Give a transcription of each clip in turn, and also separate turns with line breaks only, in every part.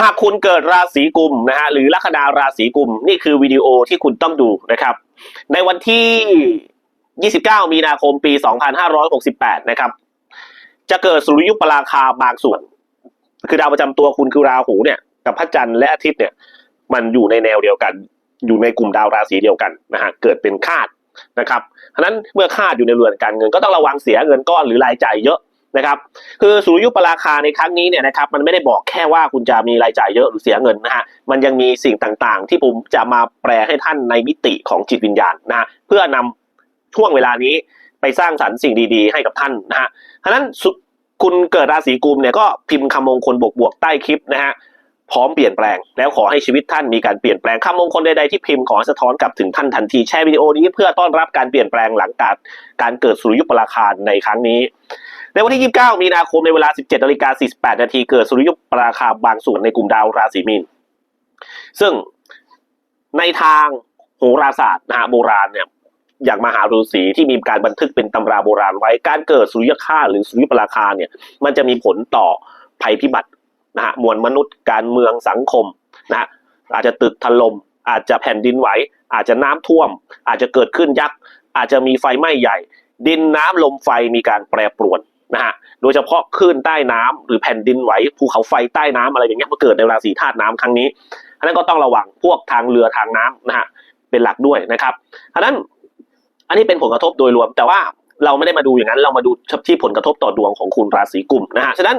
หากคุณเกิดราศีกุมนะฮะหรือลัคนาราศีกุมนี่คือวิดีโอที่คุณต้องดูนะครับ ในวันที่ 29 มีนาคมปี 2568 นะครับ จะเกิดสุริยุปราคาบางส่วน คือดาวประจำตัวคุณคือราหูเนี่ยกับพระจันทร์และอาทิตย์เนี่ย มันอยู่ในแนวเดียวกัน อยู่ในกลุ่มดาวราศีเดียวกันนะฮะเกิดเป็นคาดนะครับเพราะฉะนั้นเมื่อคาดอยู่ในเรือนการเงินก็ต้องระวังเสียเงินก้อนหรือรายจ่ายเยอะ นะครับคือสุริยุปราคาในครั้งนี้เนี่ยนะครับมันไม่ได้บอกแค่ว่าคุณจะมีรายจ่ายเยอะหรือเสียเงินนะฮะมันยังมีสิ่งต่างๆ ที่ผมจะมาแปลให้ท่านในมิติของจิตวิญญาณนะฮะเพื่อนำช่วงเวลานี้ไปสร้างสรรค์สิ่งดีๆ ให้กับท่านนะฮะเพราะฉะนั้นคุณเกิดราศีกุมเนี่ยก็พิมพ์คำมงคลบวกๆใต้คลิปนะฮะพร้อมเปลี่ยนแปลงแล้วขอให้ชีวิตท่านมีการเปลี่ยนแปลงคำมงคลใดๆที่พิมพ์ขอสะท้อนกลับถึงท่านทันทีแชร์วิดีโอนี้เพื่อต้อนรับการเปลี่ยนแปลงหลังการการเกิดสุริยุปราคาในครั้งนี้ ในวันที่ 29 มีนาคมในเวลา 17นาฬิกา48 นาทีเกิดสุริยุปราคาบางส่วนในกลุ่มดาวราศีมีน ซึ่งในทางโหราศาสตร์นะฮะโบราณเนี่ยอย่างมหาฤาษีที่มีการบันทึกเป็นตำราโบราณไว้ การเกิดสุริยคราหรือสุริยุปราคาเนี่ยมันจะมีผลต่อภัยพิบัตินะฮะมวลมนุษย์การเมืองสังคมนะฮะอาจจะตึกถล่มอาจจะแผ่นดินไหวอาจจะน้ำท่วม อาจจะเกิดขึ้นยักษ์อาจจะมีไฟไหม้ใหญ่ ดินน้ำลมไฟมีการแปรปรวน นะฮะโดยเฉพาะคลื่นใต้น้ำหรือแผ่นดินไหวภูเขาไฟใต้น้ำอะไรอย่างเงี้ยมาเกิดในราศีธาตุน้ำครั้งนี้อันนั้นก็ต้องระวังพวกทางเรือทางน้ำนะฮะเป็นหลักด้วยนะครับอันนั้นอันนี้เป็นผลกระทบโดยรวม แต่ว่าเราไม่ได้มาดูอย่างนั้น เรามาดูที่ผลกระทบต่อดวงของคุณราศีกุมนะฮะฉะนั้น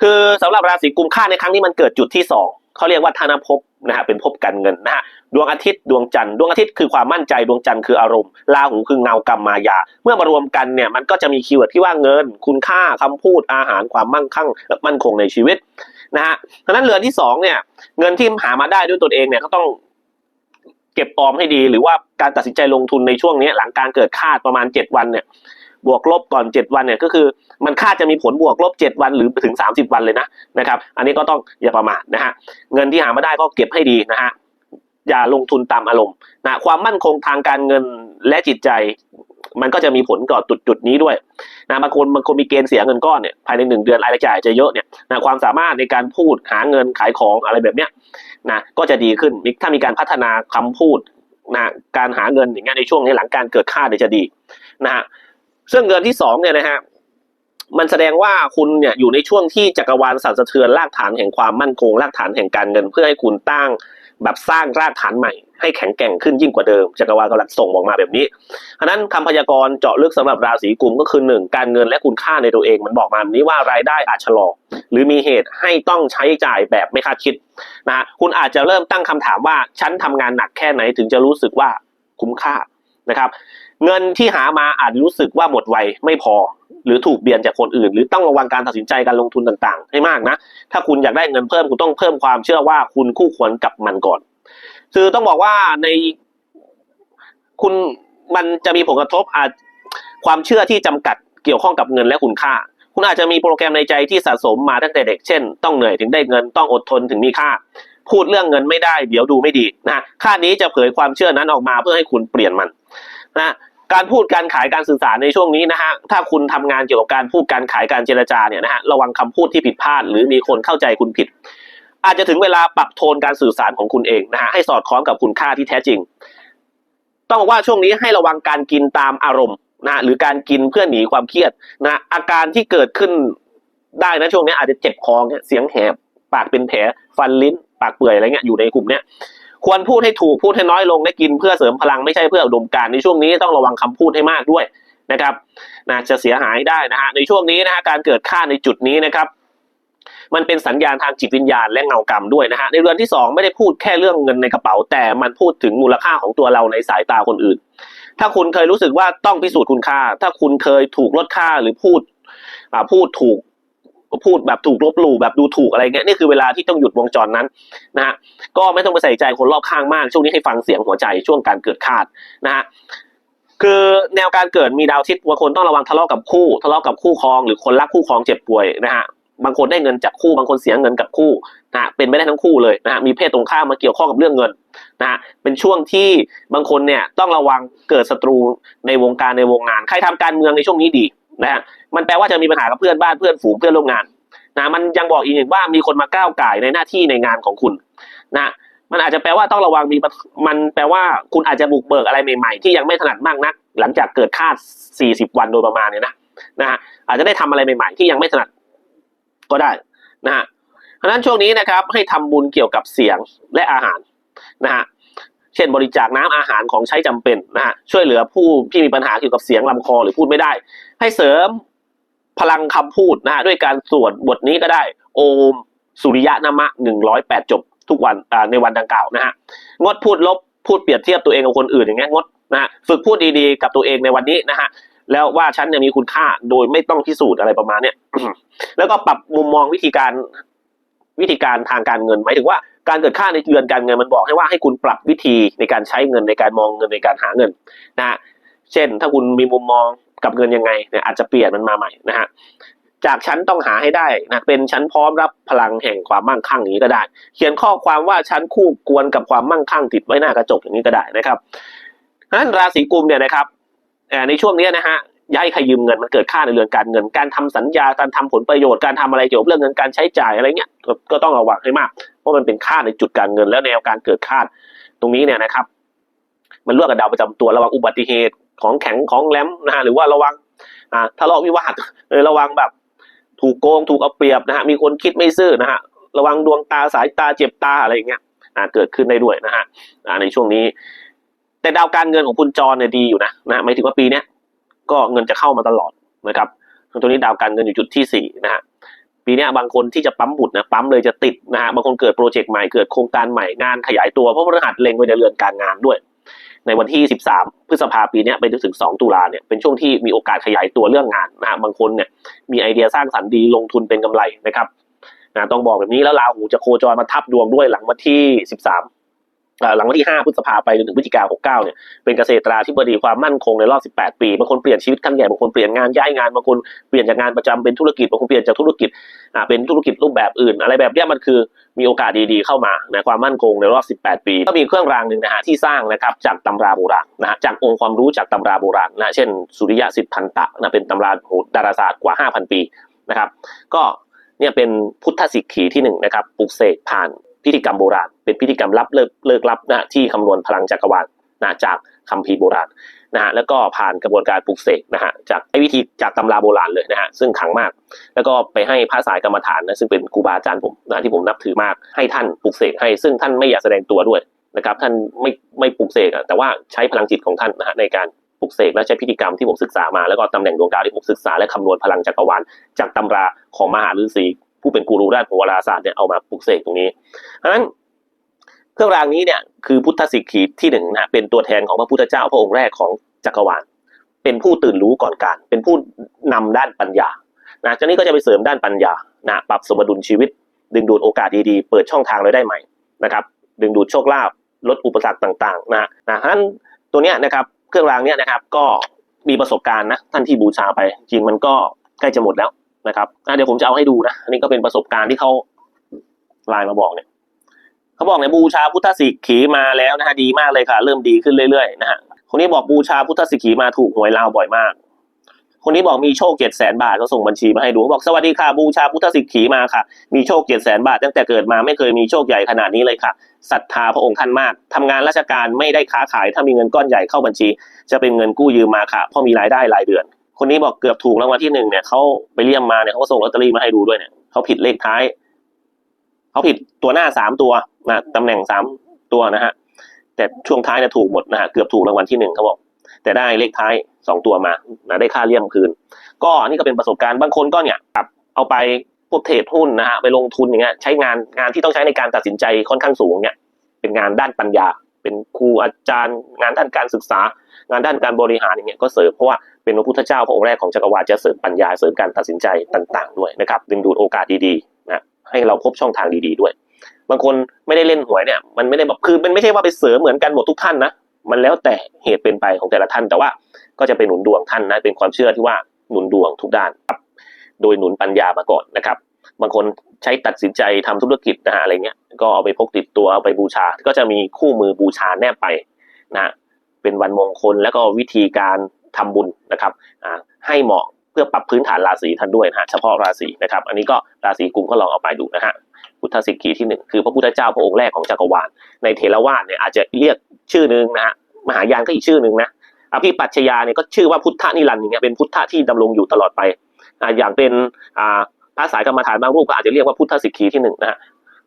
คือสำหรับราศีกุมค่าในครั้งนี้มันเกิดจุดที่สอง เขาเรียกว่าธนภพนะฮะเป็นภพการเงินนะฮะดวงอาทิตย์ดวงจันทร์ดวงอาทิตย์คือความมั่นใจดวงจันทร์คืออารมณ์ราหูคือเงากรรมมายา เมื่อมารวมกันเนี่ยมันก็จะมีคีย์เวิร์ดที่ว่าเงิน คุณค่าคำพูดอาหารความมั่งคั่งและมั่นคงในชีวิตนะฮะฉะนั้นเรือนที่สองเนี่ยเงินที่หามาได้ด้วยตนเองเนี่ยก็ต้องเก็บออมให้ดี หรือว่าการตัดสินใจลงทุนในช่วงนี้หลังการเกิดคาดประมาณเจ็ดวันเนี่ย บวกลบก่อนเจ็ดวันเนี่ยก็คือมันคาดจะมีผลบวกลบเจ็ดวันหรือถึงสามสิบวันเลยนะนะครับ อันนี้ก็ต้องอย่าประมาทนะฮะเงินที่หามาได้ก็เก็บให้ดีนะฮะอย่าลงทุนตามอารมณ์นะความมั่นคงทางการเงินและจิตใจ มันก็จะมีผลก่อจุดจุดนี้ด้วยนะบางคนบางคนมีเกณฑ์เสียเงินก้อนเนี่ยภายในหนึ่งเดือนรายจ่ายจะเยอะเนี่ยนะความสามารถในการพูดหาเงินขายของอะไรแบบเนี้ยนะก็จะดีขึ้นถ้ามีการพัฒนาคำพูดนะการหาเงินอย่างเงี้ยในช่วงนี้หลังการเกิดค่าเนี่ยจะดีนะฮะ ซึ่งเงินที่สองเนี่ยนะฮะมันแสดงว่าคุณเนี่ยอยู่ในช่วงที่จักรวาลสั่นสะเทือนรากฐานแห่งความมั่นคงรากฐานแห่งการเงิน เพื่อให้คุณตั้งแบบสร้างรากฐานใหม่ ให้แข็งแกร่งขึ้นยิ่งกว่าเดิมจักรวาลกำลังส่งออกมาแบบนี้เพราะนั้นคำพยากรณ์เจาะลึกสำหรับราศีกุมก็คือหนึ่งการเงินและคุณค่าในตัวเอง มันบอกมาแบบนี้ว่ารายได้อาจชะลอหรือมีเหตุให้ต้องใช้จ่ายแบบไม่คาดคิดนะคุณอาจจะเริ่มตั้งคำถามว่าฉันทำงานหนักแค่ไหนถึงจะรู้สึกว่าคุ้มค่า นะครับ เงินที่หามาอาจรู้สึกว่าหมดไวไม่พอ หรือถูกเบียนจากคนอื่น หรือต้องระวังการตัดสินใจการลงทุนต่าง ๆ ให้มากนะ ถ้าคุณอยากได้เงินเพิ่มคุณต้องเพิ่มความเชื่อว่าคุณคู่ควรกับมันก่อน คือต้องบอกว่าในคุณมันจะมีผลกระทบอาจความเชื่อที่จำกัดเกี่ยวข้องกับเงินและคุณค่า คุณอาจจะมีโปรแกรมในใจที่สะสมมาตั้งแต่เด็ก เช่น ต้องเหนื่อยถึงได้เงิน ต้องอดทนถึงมีค่า พูดเรื่องเงินไม่ได้ เดี๋ยวดูไม่ดีนะ ค่านี้จะเผยความเชื่อนั้นออกมาเพื่อให้คุณเปลี่ยนมัน นะการพูดการขายการสื่อสารในช่วงนี้นะฮะถ้าคุณทำงานเกี่ยวกับการพูดการขายการเจรจาเนี่ยนะฮะระวังคำพูดที่ผิดพลาด หรือมีคนเข้าใจคุณผิด อาจจะถึงเวลาปรับโทนการสื่อสารของคุณเองนะฮะให้สอดคล้องกับคุณค่าที่แท้จริง ต้องบอกว่าช่วงนี้ให้ระวังการกินตามอารมณ์นะหรือการกินเพื่อหนีความเครียดนะอาการที่เกิดขึ้นได้นะช่วงนี้อาจจะเจ็บคอเนี่ยเสียงแหบปากเป็นแผลฟันลิ้น ปากเปื่อยอะไรเงี้ยอยู่ในกลุ่มเนี้ย ควรพูดให้ถูกพูดให้น้อยลงได้กินเพื่อเสริมพลังไม่ใช่เพื่ออุดมการในช่วงนี้ต้องระวังคำพูดให้มากด้วยนะครับนะจะเสียหายได้นะฮะในช่วงนี้นะฮะการเกิดค่าในจุดนี้นะครับ มันเป็นสัญญาณทางจิตวิญญาณและเงากรรมด้วยนะฮะในเรือนที่สองไม่ได้พูดแค่เรื่องเงินในกระเป๋า แต่มันพูดถึงมูลค่าของตัวเราในสายตาคนอื่น ถ้าคุณเคยรู้สึกว่าต้องพิสูจน์คุณค่า ถ้าคุณเคยถูกลดค่าหรือพูดพูดถูก พูดแบบถูกลบหลู่แบบดูถูกอะไรเงี้ยนี่คือเวลาที่ต้องหยุดวงจรนั้นนะฮะก็ไม่ต้องไปใส่ใจคนรอบข้างมาก ช่วงนี้ให้ฟังเสียงหัวใจช่วงการเกิดคาดนะฮะคือแนวการเกิดมีดาวทิตย์บางคนต้องระวังทะเลาะกับคู่ทะเลาะกับคู่ครอง หรือคนรักคู่ครองเจ็บป่วยนะฮะบางคนได้เงินจากคู่บางคนเสียเงินกับคู่นะฮะเป็นไม่ได้ทั้งคู่เลยนะฮะมีเพศตรงข้ามมาเกี่ยวข้องกับเรื่องเงินนะฮะเป็นช่วงที่บางคนเนี่ยต้องระวังเกิดศัตรูในวงการในวงงาน ใครทำการเมืองในช่วงนี้ดี นะฮะมันแปลว่าจะมีปัญหากับเพื่อนบ้านเพื่อนฝูงเพื่อนร่วมงานนะมันยังบอกอีกหนึ่งว่ามีคนมาก้าวไก่ในหน้าที่ในงานของคุณนะมันอาจจะแปลว่าต้องระวังมีมันแปลว่าคุณอาจจะบุกเบิกอะไรใหม่ๆ ที่ยังไม่ถนัดมากนัก หลังจากเกิดคาด 40 วันโดยประมาณเนี่ยนะนะฮะอาจจะได้ทำอะไรใหม่ๆ ที่ยังไม่ถนัดก็ได้นะฮะเพราะฉะนั้นช่วงนี้นะครับให้ทำบุญเกี่ยวกับเสียงและอาหารนะฮะ เช่นบริจาคน้ำอาหารของใช้จำเป็นนะฮะช่วยเหลือผู้ที่มีปัญหาเกี่ยวกับเสียงลำคอหรือพูดไม่ได้ ให้เสริมพลังคำพูดนะฮะด้วยการสวดบทนี้ก็ได้ โอมสุริยะนามะหนึ่งร้อยแปดจบทุกวันในวันดังกล่าวนะฮะงดพูดลบพูดเปรียบเทียบตัวเองกับคนอื่นอย่างเงี้ยงดนะฮะฝึกพูดดีๆกับตัวเองในวันนี้นะฮะแล้วว่าฉันเนี่ยมีคุณค่าโดยไม่ต้องพิสูจน์อะไรประมาณเนี้ยแล้วก็ปรับมุมมองวิธีการวิธีการทางการเงินหมายถึงว่า การเกิดค่าในเดือนการเงินมันบอกให้ว่าให้คุณปรับวิธีในการใช้เงินในการมองเงินในการหาเงินนะฮะเช่น ถ้าคุณมีมุมมองกับเงินยังไงเนี่ยอาจจะเปลี่ยนมันมาใหม่นะฮะจากฉันต้องหาให้ได้นะเป็นฉันพร้อมรับพลังแห่งความมั่งคั่งอย่างนี้ก็ได้ เขียนข้อความว่าฉันคู่ควรกับความมั่งคั่งติดไว้หน้ากระจกอย่างนี้ก็ได้นะครับนั้นราศีกุมเนี่ยนะครับในช่วงนี้นะฮะย้ายใครยืมเงินมันเกิดค่าในเรื่องการเงิน การทำสัญญาการทำผลประโยชน์การทำอะไรเกี่ยวกับเรื่องเงินการใช้จ่ายอะไรเงี้ยก็ต้องระวังให้มาก เพราะมันเป็นค่าในจุดการเงินแล้วแนวการเกิดค่าตรงนี้เนี่ยนะครับ มันร่วมกับดาวประจำตัวระวังอุบัติเหตุของแข็งของแหลมนะฮะหรือว่าระวังอ่าทะเลาะวิวาทระวังแบบ ถูกโกงถูกเอาเปรียบนะฮะมีคนคิดไม่ซื่อนะฮะระวังดวงตาสายตาเจ็บตาอะไรอย่างเงี้ยอ่าเกิดขึ้นได้ด้วยนะฮะอ่าในช่วงนี้ แต่ดาวการเงินของคุณจรเนี่ยดีอยู่นะนะหมายถึงว่าปีเนี้ยก็เงินจะเข้ามาตลอดนะครับตรงนี้ดาวการเงินอยู่จุดที่สี่นะฮะ ปีนี้บางคนที่จะปั๊มบุตรนะปั๊มเลยจะติดนะฮะบางคนเกิดโปรเจกต์ใหม่เกิดโครงการใหม่งานขยายตัวเพราะพฤหัสเล็งไว้ในเรือนการงานด้วย ในวันที่ 13 พฤษภาปีนี้ไปจนถึง 2 ตุลาเนี่ยเป็นช่วงที่มีโอกาสขยายตัวเรื่องงานนะฮะบางคนเนี่ยมีไอเดียสร้างสรรค์ดีลงทุนเป็นกำไรนะครับนะต้องบอกแบบนี้แล้วราหูจะโคจรมาทับดวงด้วยหลังวันที่ 13อ่า หลังวันที่ 5 พฤษภาไปจนถึงพฤศจิกา69 เนี่ย เป็นเกษตราธิบดีความมั่นคงในรอบ 18 ปี บางคนเปลี่ยนชีวิตครั้งใหญ่ บางคนเปลี่ยนงานย้ายงาน บางคนเปลี่ยนจากงานประจำเป็นธุรกิจ บางคนเปลี่ยนจากธุรกิจ อ่า เป็นธุรกิจรูปแบบอื่น อะไรแบบเนี้ยมันคือมีโอกาสดีๆเข้ามานะความมั่นคงในรอบ 18 ปี ก็มีเครื่องรางหนึ่งนะฮะที่สร้างนะครับจากตำราโบราณนะฮะจากองค์ความรู้จากตำราโบราณนะ เช่น สุริยะสิทธันตะนะเป็นตำราโหดาราศาสตร์กว่า 5,000 ปีนะครับ ก็เนี่ยเป็นพุทธสิกขีที่หนึ่งนะครับปลุกเสกผ่าน พิธีกรรมโบราณ เป็นพิธีกรรมลับเลิกเลิกลับนะที่คำนวณพลังจักรวาลนะจากคัมภีร์โบราณนะฮะแล้วก็ผ่านกระบวนการปลุกเสกนะฮะจากวิธีจากตำราโบราณเลยนะฮะซึ่งขังมาก แล้วก็ไปให้พระสายกรรมฐานนะซึ่งเป็นครูบาอาจารย์ผมนะที่ผมนับถือมากให้ท่านปลุกเสกให้ ซึ่งท่านไม่อยากแสดงตัวด้วยนะครับท่านไม่ไม่ปลุกเสกแต่ว่าใช้พลังจิตของท่านนะฮะในการปลุกเสกและใช้พิธีกรรมที่ผมศึกษามาแล้วก็ตำแหน่งดวงดาวที่ผมศึกษาและคำนวณพลังจักรวาลจากตำราของมหาฤาษี ผู้เป็นกูรูด้านโหราศาสตร์เนี่ยเอามาปลุกเสกตรงนี้เพราะนั้นเครื่องรางนี้เนี่ยคือพุทธสิกขีที่หนึ่งนะเป็นตัวแทนของพระพุทธเจ้าพระองค์แรกของจักรวาลเป็นผู้ตื่นรู้ก่อนการ เป็นผู้นำด้านปัญญานะจากนี้ก็จะไปเสริมด้านปัญญานะปรับสมดุลชีวิต ดึงดูดโอกาสดีๆ เปิดช่องทางรายได้ใหม่นะครับ ดึงดูดโชคลาภลดอุปสรรคต่างๆนะนะฉะนั้นตัวเนี้ยนะครับเครื่องรางเนี้ยนะครับก็มีประสบการณ์นะท่านที่บูชาไป จริงมันก็ใกล้จะหมดแล้ว นะครับอะเดี๋ยวผมจะเอาให้ดูนะอันนี้ก็เป็นประสบการณ์ที่เขาไลน์มาบอกเนี่ยเขาบอกเนี่ยบูชาพุทธสิกขีมาแล้วนะฮะดีมากเลยค่ะ เริ่มดีขึ้นเรื่อยๆนะฮะคนนี้บอกบูชาพุทธสิกขีมาถูกหวยลาวบ่อยมาก คนนี้บอกมีโชคเจ็ดแสนบาทเขาส่งบัญชีมาให้ดูบอกสวัสดีค่ะบูชาพุทธสิกขีมาค่ะ มีโชคเจ็ดแสนบาท ตั้งแต่เกิดมาไม่เคยมีโชคใหญ่ขนาดนี้เลยค่ะศรัทธาพระองค์ท่านมากทำงานราชการไม่ได้ค้าขายถ้ามีเงินก้อนใหญ่เข้าบัญชี จะเป็นเงินกู้ยืมมาค่ะเพราะมีรายได้รายเดือน คนนี้บอกเกือบถูกรางวัลที่หนึ่งเนี่ยเขาไปเลี่ยมมาเนี่ยเขาก็ส่งลอตเตอรี่มาให้ดูด้วยเนี่ยเขาผิดเลขท้ายเขาผิดตัวหน้าสามตัวนะตำแหน่งสามตัวนะฮะแต่ช่วงท้ายเนี่ยถูกหมดนะฮะเกือบถูกรางวัลที่หนึ่งเขาบอก แต่ได้เลขท้ายสองตัวมานะได้ค่าเลี่ยมคืน ก็นี่ก็เป็นประสบการณ์บางคนก็เนี่ยปรับเอาไปพวกเทรดหุ้นนะฮะไปลงทุนอย่างเงี้ยใช้งานงานที่ต้องใช้ในการตัดสินใจค่อนข้างสูงเนี่ยเป็นงานด้านปัญญา เป็นครูอาจารย์ งานด้านการศึกษา งานด้านการบริหารอย่างเงี้ยก็เสริมเพราะว่าเป็นพระพุทธเจ้าพระองค์แรกของจักรวาลจะเสริมปัญญาเสริมการตัดสินใจต่าง ๆ ด้วยนะครับดึงดูดโอกาสดีๆนะให้เราพบช่องทางดีๆด้วย บางคนไม่ได้เล่นหวยเนี่ยมันไม่ได้แบบคือมันไม่ใช่ว่าไปเสริมเหมือนกันหมดทุกท่านนะมันแล้วแต่เหตุเป็นไปของแต่ละท่านแต่ว่าก็จะเป็นหนุนดวงท่านนะเป็นความเชื่อที่ว่าหนุนดวงทุกด้านครับโดยหนุนปัญญามาก่อนนะครับ บางคนใช้ตัดสินใจทำธุรกิจนะฮะอะไรเงี้ย ก็เอาไปพกติดตัวเอาไปบูชา ก็จะมีคู่มือบูชาแนบไปนะเป็นวันมงคลแล้วก็วิธีการทำบุญนะครับให้เหมาะเพื่อปรับพื้นฐานราศีท่านด้วยนะฮะเฉพาะราศีนะครับ อันนี้ก็ราศีกุมก็ลองเอาไปดูนะฮะพุทธสิกขีที่หนึ่งคือพระพุทธเจ้าพระองค์แรกของจักรวาลในเทรวาสเนี่ยอาจจะเรียกชื่อหนึ่งนะฮะมหายานก็อีกชื่อหนึ่งนะอภิปัชญาเนี่ยก็ชื่อว่าพุทธนิรันดร์อย่างเงี้ยเป็นพุทธที่ดำรงอยู่ตลอดไปอ่าอย่างเป็นอ่าพระสายกรรมฐานบางรูปก็อาจจะเรียกว่าพุทธสิกขีที่หนึ่งนะฮะ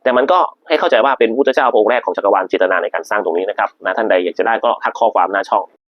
แต่มันก็ให้เข้าใจว่าเป็นพุทธเจ้าองค์แรกของจักรวาลเจตนาในการสร้างตรงนี้นะครับนะท่านใดอยากจะได้ก็ทักข้อความหน้าช่อง